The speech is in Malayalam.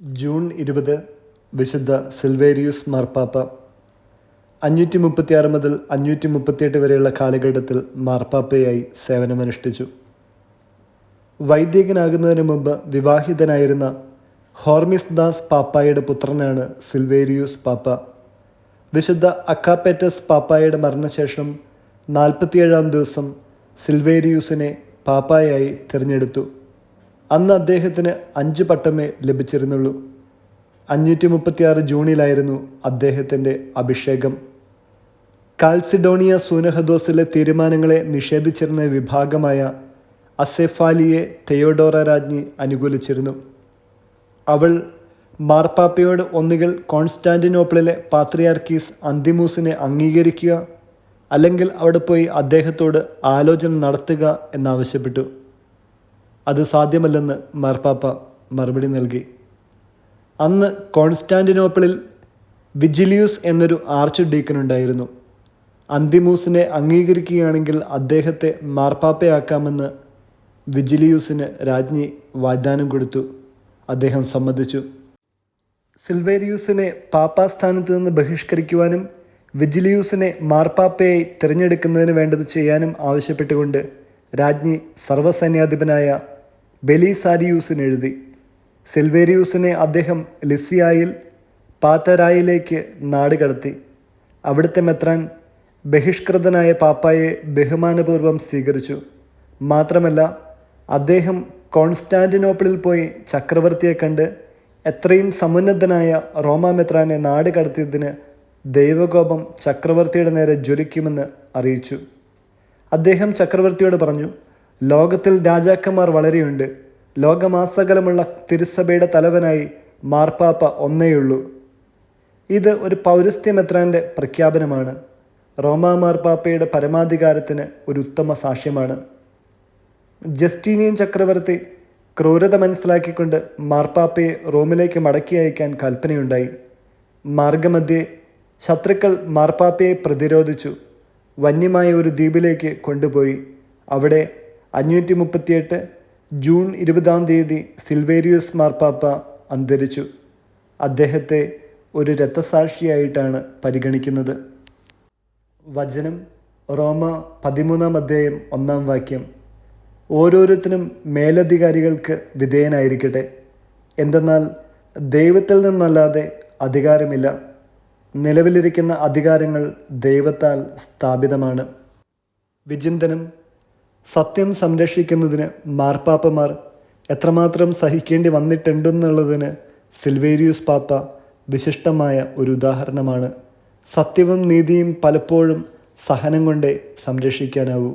ജൂൺ ഇരുപത് വിശുദ്ധ സിൽവേരിയൂസ് മാർപ്പാപ്പ. അഞ്ഞൂറ്റി മുപ്പത്തിയാറ് മുതൽ അഞ്ഞൂറ്റി മുപ്പത്തിയെട്ട് വരെയുള്ള കാലഘട്ടത്തിൽ മാർപ്പാപ്പയായി സേവനമനുഷ്ഠിച്ചു. വൈദികനാകുന്നതിന് മുമ്പ് വിവാഹിതനായിരുന്ന ഹോർമിസ് ദാസ് പാപ്പായുടെ പുത്രനാണ് സിൽവേരിയൂസ് പാപ്പ. വിശുദ്ധ അക്കാപ്പേറ്റസ് പാപ്പായുടെ മരണശേഷം നാൽപ്പത്തിയേഴാം ദിവസം സിൽവേരിയൂസിനെ പാപ്പായായി തിരഞ്ഞെടുത്തു. അന്ന് അദ്ദേഹത്തിന് അഞ്ച് പട്ടമേ ലഭിച്ചിരുന്നുള്ളൂ. അഞ്ഞൂറ്റി മുപ്പത്തിയാറ് ജൂണിലായിരുന്നു അദ്ദേഹത്തിന്റെ അഭിഷേകം. കാൽസിഡോണിയ സൂനഹദോസിലെ തീരുമാനങ്ങളെ നിഷേധിച്ചിരുന്ന വിഭാഗമായ അസെഫാലിയെ തെയോഡോറ രാജ്ഞി അനുകൂലിച്ചിരുന്നു. അവൾ മാർപ്പാപ്പയോട് ഒന്നുകിൽ കോൺസ്റ്റാന്റിനോപ്പിളിലെ പാത്രിയാർക്കീസ് അന്തിമൂസിനെ അംഗീകരിക്കുക അല്ലെങ്കിൽ അവിടെ പോയി അദ്ദേഹത്തോട് ആലോചന നടത്തുക എന്നാവശ്യപ്പെട്ടു. അത് സാധ്യമല്ലെന്ന് മാർപ്പാപ്പ മറുപടി നൽകി. അന്ന് കോൺസ്റ്റാന്റിനോപ്പിളിൽ വിജിലിയൂസ് എന്നൊരു ആർച്ച് ഡീക്കനുണ്ടായിരുന്നു അന്തിമൂസിനെ അംഗീകരിക്കുകയാണെങ്കിൽ അദ്ദേഹത്തെ മാർപ്പാപ്പയാക്കാമെന്ന് വിജിലിയൂസിന് രാജ്ഞി വാഗ്ദാനം കൊടുത്തു. അദ്ദേഹം സമ്മതിച്ചു. സിൽവേരിയൂസിനെ പാപ്പാസ്ഥാനത്ത് നിന്ന് ബഹിഷ്കരിക്കുവാനും വിജിലിയൂസിനെ മാർപ്പാപ്പയായി തിരഞ്ഞെടുക്കുന്നതിന് വേണ്ടത് ചെയ്യാനും ആവശ്യപ്പെട്ടുകൊണ്ട് രാജ്ഞി സർവസൈന്യാധിപനായ ബെലിസാരിയൂസിന് എഴുതി സിൽവേരിയൂസിനെ അദ്ദേഹം ലിസിയായിൽ പാത്തരായിലേക്ക് നാടുകടത്തി അവിടുത്തെ മെത്രാൻ ബഹിഷ്കൃതനായ പാപ്പായെ ബഹുമാനപൂർവം സ്വീകരിച്ചു. മാത്രമല്ല അദ്ദേഹം കോൺസ്റ്റാന്റിനോപ്പിളിൽ പോയി ചക്രവർത്തിയെ കണ്ട് എത്രയും സമുന്നതനായ റോമാ മെത്രാനെ നാട് കടത്തിയതിന് ദൈവകോപം ചക്രവർത്തിയുടെ നേരെ ജ്വലിക്കുമെന്ന് അറിയിച്ചു. അദ്ദേഹം ചക്രവർത്തിയോട് പറഞ്ഞു ലോകത്തിൽ രാജാക്കന്മാർ വളരെയുണ്ട്. ലോകമാസകലമുള്ള തിരുസഭയുടെ തലവനായി മാർപ്പാപ്പ ഒന്നേയുള്ളൂ. ഇത് ഒരു പൗരസ്ത്യമെത്രാന്റെ പ്രഖ്യാപനമാണ്. റോമാ മാർപ്പാപ്പയുടെ പരമാധികാരത്തിന് ഒരു ഉത്തമ സാക്ഷ്യമാണ്. ജസ്റ്റീനിയൻ ചക്രവർത്തി ക്രൂരത മനസ്സിലാക്കിക്കൊണ്ട് മാർപ്പാപ്പയെ റോമിലേക്ക് മടക്കി അയക്കാൻ കൽപ്പനയുണ്ടായി. മാർഗമധ്യേ ശത്രുക്കൾ മാർപ്പാപ്പയെ പ്രതിരോധിച്ചു. വന്യമായ ഒരു ദ്വീപിലേക്ക് കൊണ്ടുപോയി. അവിടെ അഞ്ഞൂറ്റി മുപ്പത്തിയെട്ട് ജൂൺ ഇരുപതാം തീയതി സിൽവേരിയൂസ് മാർപ്പാപ്പ അന്തരിച്ചു. അദ്ദേഹത്തെ ഒരു രക്തസാക്ഷിയായിട്ടാണ് പരിഗണിക്കുന്നത്. വചനം റോമ പതിമൂന്നാം അധ്യായം ഒന്നാം വാക്യം. ഓരോരുത്തരും മേലധികാരികൾക്ക് വിധേയനായിരിക്കട്ടെ. എന്തെന്നാൽ ദൈവത്തിൽ നിന്നല്ലാതെ അധികാരമില്ല. നിലവിലിരിക്കുന്ന അധികാരങ്ങൾ ദൈവത്താൽ സ്ഥാപിതമാണ്. വിചിന്തനം സത്യം സംരക്ഷിക്കുന്നതിന് മാർപ്പാപ്പമാർ എത്രമാത്രം സഹിക്കേണ്ടി വന്നിട്ടുണ്ടെന്നുള്ളതിന് സിൽവേരിയൂസ് പാപ്പ വിശിഷ്ടമായ ഒരു ഉദാഹരണമാണ്. സത്യവും നീതിയും പലപ്പോഴും സഹനം കൊണ്ടേ സംരക്ഷിക്കാനാവൂ.